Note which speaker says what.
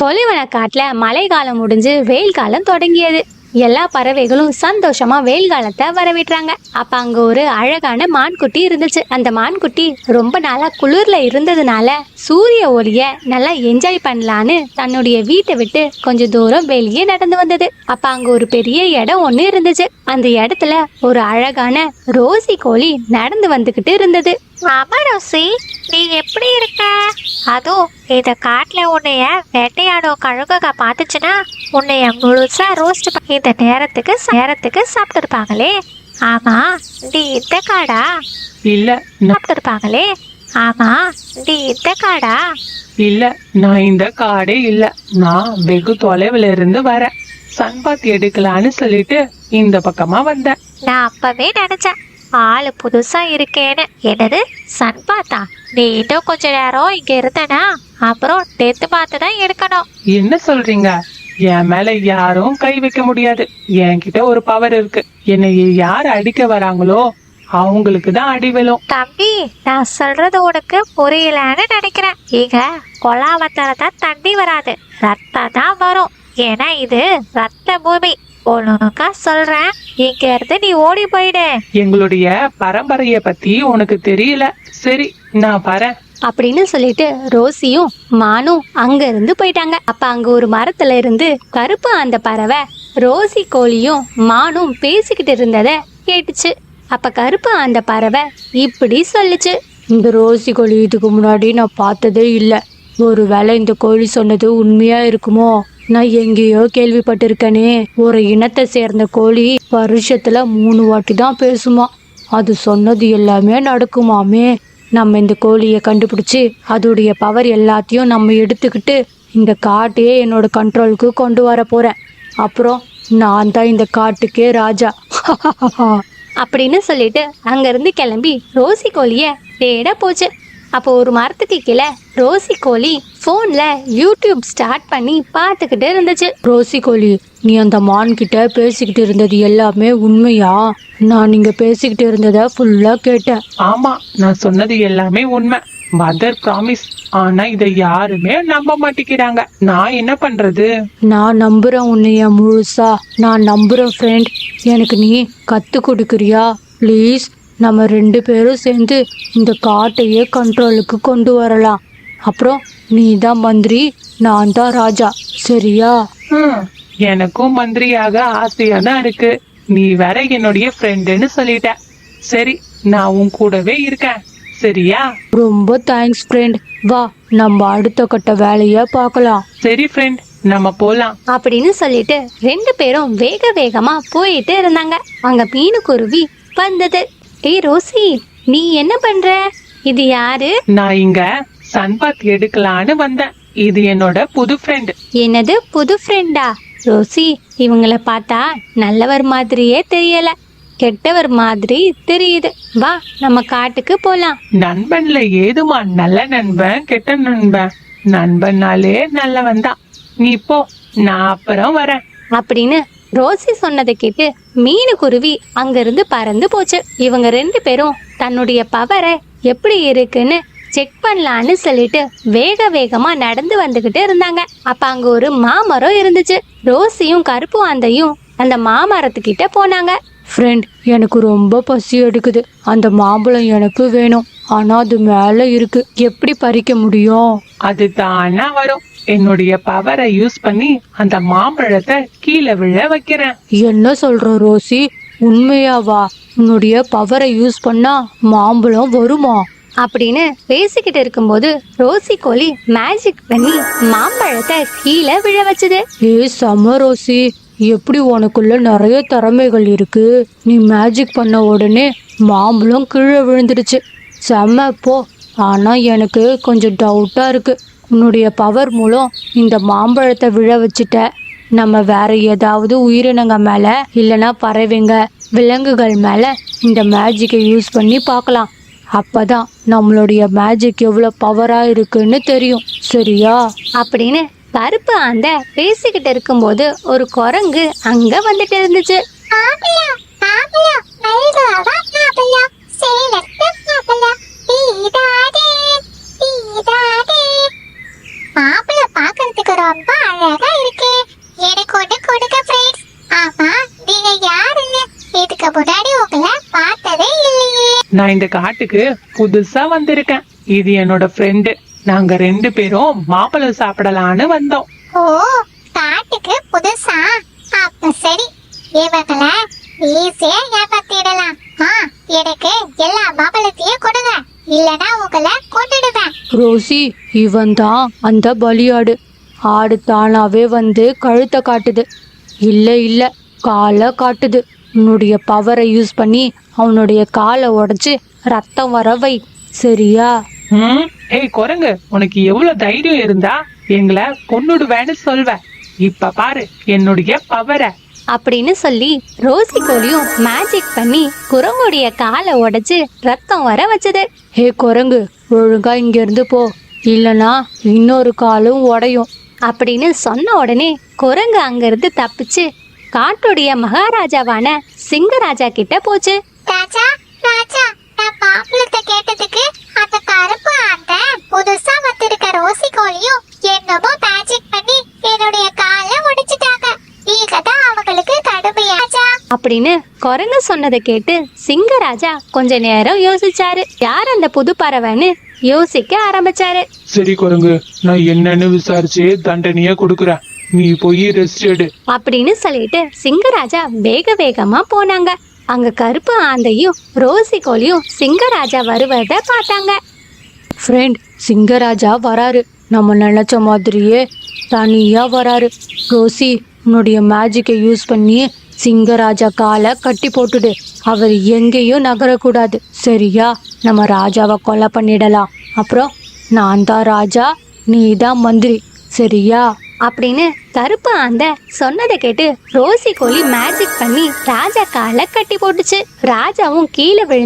Speaker 1: சொலிவன காட்டில் மழை காலம் முடிஞ்சு வெயில் காலம் தொடங்கியது. எல்லா பறவைகளும் சந்தோஷமா வெயில் காலத்தை வரவிடுறாங்க அப்ப அங்க ஒரு அழகான மான்குட்டி இருந்துச்சு. அந்த மான்குட்டி ரொம்ப நாளா குளிர்ல இருந்ததுனால சூரிய ஒளிய நல்லா என்ஜாய் பண்ணலான்னு தன்னுடைய வீட்டை விட்டு கொஞ்சம் தூரம் வெளியே நடந்து வந்தது. அப்ப அங்க ஒரு பெரிய இடம் ஒண்ணு இருந்துச்சு. அந்த இடத்துல ஒரு அழகான ரோசி கோழி நடந்து வந்துகிட்டு இருந்தது.
Speaker 2: ஆமா ரோசி நீ எப்படி இருக்க? அதுவும் இந்த காட்டுல உன்னைய வேட்டையாடும் கழுகுக பார்த்துச்சுன்னா உன்னைய முழுசா ரோஸ்ட் பண்ணி இந்த நேரத்துக்கு நேரத்துக்கு சாப்பிட்டுருப்பாங்களே. ஆமா நீ இந்த காடா?
Speaker 3: இல்ல
Speaker 2: சாப்பிட்டுருப்பாங்களே. ஆமா நீ இந்த காடா?
Speaker 3: இல்ல நான் இந்த காடே இல்ல. நான் வெகு தொலைவுல இருந்து வரேன். சன்பாத் எடுக்கலான்னு சொல்லிட்டு இந்த பக்கமா வந்தேன்.
Speaker 2: நான் அப்பவே நினைச்சேன். ஆளு புதுசா இருக்கேன்னு. என்னது? சன் பார்த்தா நீ இன்னும் கொஞ்ச நேரம் இங்க இருந்தனா அப்புறம் டெத்து பார்த்து தான் எடுக்கணும்
Speaker 3: என்ன சொல்றீங்க? என் மேல யாரும் கை வைக்க முடியாது. என்கிட்ட ஒரு பவர் இருக்கு. என்னை யார் அடிக்க வராங்களோ அவங்களுக்கு தான் அடி விழும்.
Speaker 2: தம்பி நான் சொல்றது உனக்கு புரியலன்னு நினைக்கிறேன். இங்க கொலாவத்தால தான் தண்ணி வராது. ரத்தம் தான் வரும். ஏன்னா இது ரத்த பூமி. ஒழுங்கா சொல்றேன். இங்க இருந்து நீ ஓடி போயிடு.
Speaker 3: எங்களுடைய பரம்பரைய பத்தி உனக்கு தெரியல. சரி நான் வரேன்.
Speaker 1: அப்படின்னு சொல்லிட்டு ரோசியும் மானும் அங்க இருந்து போயிட்டாங்க. அப்ப அங்க ஒரு மரத்துல இருந்து கருப்பு அந்த பறவை ரோசி கோழியும் மானும் பேசிக்கிட்டு இருந்தத கேட்டுச்சு. அப்ப கருப்பு அந்த பறவை இப்படி சொல்லுச்சு. இந்த ரோசி கோழி இதுக்கு முன்னாடி நான் பார்த்ததே இல்லை. ஒருவேளை இந்த கோழி சொன்னது உண்மையா இருக்குமோ? நான் எங்கேயோ கேள்விப்பட்டிருக்கேனே. ஒரு இனத்தை சேர்ந்த கோழி வருஷத்துல மூணு வாட்டி தான் பேசுமா. அது சொன்னது எல்லாமே நடக்குமாமே. நம்ம இந்த கோழியை கண்டுபிடிச்சி அதோடைய பவர் எல்லாத்தையும் நம்ம எடுத்துக்கிட்டு இந்த காட்டையே என்னோட கண்ட்ரோலுக்கு கொண்டு வர போறேன். அப்புறம் நான் தான் இந்த காட்டுக்கே ராஜா. அப்படின்னு சொல்லிட்டு அங்கிருந்து கிளம்பி ரோசி கோழிய தேட போச்சு. அப்போ ஒரு மரத்துக்கு கீழே ரோசி கோழி ஃபோன்ல யூடியூப் ஸ்டார்ட் பண்ணி பார்த்துக்கிட்டு இருந்துச்சு. ரோசி கோழி நீ அந்த மான் கிட்ட பேசிக்கிட்டு இருந்தது எல்லாமே உண்மையா? நான் நீங்க பேசிக்கிட்டு இருந்ததை ஃபுல்லா கேட்டேன்.
Speaker 3: ஆமா நான் சொன்னது எல்லாமே உண்மை. மதர் ப்ராமிஸ் ஆனா இதை யாருமே நம்ப மாட்டேங்கிறாங்க. நான் என்ன பண்றது?
Speaker 1: நான் நம்புறேன் உன்னைய முழுசா. நான் நம்புறேன் ஃப்ரெண்ட் எனக்கு நீ கத்து கொடுக்குறியா? ப்ளீஸ் நம்ம ரெண்டு பேரும் சேர்ந்து இந்த காட்டையே கண்ட்ரோலுக்கு கொண்டு வரலாம். அப்புறம் நீ தான் மந்திரி நான் தான் ராஜா. சரியா?
Speaker 3: ஹம், எனக்கும் மந்திரியாக ஆசையா தான் இருக்கு. நீ வேற என்னுடைய ஃப்ரெண்டுன்னு சொல்லிட்ட. சரி நான் உன் கூடவே இருக்கேன். சரியா?
Speaker 1: ரொம்ப தேங்க்ஸ் ஃப்ரெண்ட் வா நம்ம அடுத்த கட்ட வேலையை பார்க்கலாம்.
Speaker 3: சரி ஃப்ரெண்ட் நம்ம போலாம்.
Speaker 1: அப்படின்னு சொல்லிட்டு ரெண்டு பேரும் வேக வேகமா போயிட்டு இருந்தாங்க. அங்க மீனுக்குருவி வந்தது. ஏய் ரோசி நீ என்ன பண்ற? இது யாரு?
Speaker 3: நான் இங்க சன்பாத் எடுக்கலான்னு வந்தேன். இது என்னோட புது ஃப்ரெண்ட்
Speaker 1: என்னது புது ஃப்ரெண்டா ரோசி இவங்கள பார்த்தா நல்லவர் மாதிரியே தெரியல. கெட்டவர் மாதிரி தெரியுது. வா நம்ம காட்டுக்கு போலாம்.
Speaker 3: நண்பன்ல ஏதுமா நல்ல நண்பன் கெட்ட நண்பன்? நண்பன்னாலே நல்லவன் தான் நீ போ நான் அப்புறம் வரேன்.
Speaker 1: அப்படின்னு ரோசி சொன்னதை கேட்டு மீனு குருவி அங்கிருந்து பறந்து போச்சு. இவங்க ரெண்டு பேரும் தன்னுடைய பவரை எப்படி இருக்குன்னு செக் பண்ணலான்னு சொல்லிட்டு வேக வேகமா நடந்து வந்துகிட்டு இருந்தாங்க. அப்ப அங்க ஒரு மாமரம் இருந்துச்சு. ரோசியும் கருப்பு ஆந்தையும் அந்த மாமரத்துக்கிட்ட போனாங்க. ஃப்ரெண்ட் எனக்கு ரொம்ப பசி எடுக்குது. அந்த மாம்பழம் எனக்கு வேணும். ஆனா அது மேல இருக்கு. எப்படி பறிக்க முடியும்?
Speaker 3: அது தானா வரும். என்னுடைய பவரை யூஸ் பண்ணி அந்த மாம்பழத்தை கீழே விழ வைக்கிறேன்.
Speaker 1: என்ன சொல்ற ரோசி? உண்மையாவா? உன்னுடைய பவரை யூஸ் பண்ணா மாம்பழம் வருமா? அப்படின்னு பேசிக்கிட்டு இருக்கும்போது ரோசி கோழி மேஜிக் பண்ணி மாம்பழத்தை கீழே விழ வச்சது. ஏ செம ரோசி. எப்படி உனக்குள்ள நிறைய திறமைகள் இருக்கு? நீ மேஜிக் பண்ண உடனே மாம்பழம் கீழே விழுந்துடுச்சு. செம்ம போ. ஆனா எனக்கு கொஞ்சம் டவுட்டா இருக்கு. உன்னுடைய பவர் மூலம் இந்த மாம்பழத்தை விழ வச்சுட்ட. நம்ம வேற ஏதாவது உயிரினங்க மேல இல்லனா பறவைங்க விலங்குகள் மேல இந்த மேஜிக்கை யூஸ் பண்ணி பார்க்கலாம். அப்பதான் நம்மளுடைய மேஜிக் எவ்வளவு பவரா இருக்குன்னு தெரியும். சரியா? அப்படின்னு கருப்பு ஆந்த பேசிக்கிட்டு இருக்கும்போது ஒரு குரங்கு அங்க வந்துட்டு இருந்துச்சு.
Speaker 2: மாப்பிள்ளை மாப்பிள்ளை மாப்பிள்ளை மாப்பிள்ளை மாப்பிள்ளை பார்க்கறதுக்கு
Speaker 4: ரொம்ப அழகா இருக்கு. எனக்கு ஒண்ணு கொடுங்க ஃப்ரெண்ட்ஸ் ஆமா நீங்க யாருங்க இதுக்கு முன்னாடி உங்களை பார்த்ததே இல்லையே.
Speaker 3: நான் இந்த காட்டுக்கு புதுசா வந்திருக்கேன். இது என்னோட ஃப்ரெண்டு நாங்க ரெண்டு பேரும் மாம்பழம் சாப்பிடலான்னு வந்தோம்.
Speaker 4: ஓ காட்டுக்கு புதுசா? அப்ப சரி இவங்கள ஈஸியா ஏமாத்திடலாம். எனக்கு எல்லா மாம்பழத்தையும் கொடுங்க. இல்லனா உங்களை கொண்டுடுவேன்
Speaker 1: ரோசி இவன் தான் அந்த பலியாடு. ஆடு தானாவே வந்து கழுத்தை காட்டுது. இல்லை இல்லை காலை காட்டுது. உன்னுடைய பவரை யூஸ் பண்ணி அவனுடைய காலை உடைச்சு ரத்தம் வர வை. சரியா?
Speaker 3: ம் ஏய் குரங்கு உனக்கு எவ்வளவு தைரியம் இருந்தா எங்களை கொன்னுடுவேன்னு சொல்வ இப்ப பாரு என்னுடைய பவரை
Speaker 1: அப்படின்னு சொல்லி ரோசி கோழியும் மேஜிக் பண்ணி குரங்குடைய காலை உடைச்சு ரத்தம் வர வச்சது. ஹே குரங்கு ஒழுங்கா இங்க இருந்து போ. இல்லனா இன்னொரு காலும் உடையும். அப்படின்னு சொன்ன உடனே குரங்கு அங்கிருந்து தப்பிச்சு காட்டுடைய மகாராஜாவான சிங்கராஜா கிட்ட போச்சு.
Speaker 4: ராஜா ராஜா நான் மாம்பழத்தை கேட்டதுக்கு அந்த கருப்பு அந்த புதுசா வந்திருக்க ரோசி கோழியும் என்னமோ மேஜிக் பண்ணி என்னுடைய காலை உடைச்சிட்டாங்க நீங்க தான் அவங்களுக்கு கடுமையா ராஜா
Speaker 1: அப்படின்னு குரங்கு சொன்னதை கேட்டு சிங்கராஜா கொஞ்ச நேரம் யோசிச்சாரு. யார் அந்த புது பறவைன்னு யோசிக்க ஆரம்பிச்சாரு.
Speaker 3: சரி குரங்கு நான் என்னன்னு விசாரிச்சு தண்டனைய கொடுக்குறேன். நீ போய் ரெஸ்ட் எடு.
Speaker 1: அப்படின்னு சொல்லிட்டு சிங்கராஜா வேக வேகமா போனாங்க. அங்க கருப்பு ஆந்தையும் ரோசி கோழியும் சிங்கராஜா வருவத பார்த்தாங்க. ஃப்ரெண்ட் சிங்கராஜா வராரு. நம்ம நினைச்ச மாதிரியே தனியா வராரு. ரோசி உன்னுடைய மேஜிக்கை யூஸ் பண்ணி சிங்கராஜா காலை கட்டி போட்டுடு. அவர் எங்கேயும் நகரக்கூடாது. சரியா? நம்ம ராஜாவை கொலை பண்ணிடலாம். அப்புறம் நான் தான் ராஜா நீ தான் மந்திரி. சரியா? அப்படின்னு கருப்பு ஆந்த சொன்னதை கேட்டு ரோசி கோழி மேஜிக் பண்ணி ராஜா காலை கட்டி போட்டுச்சு. ராஜாவும் கீழே விழுந்து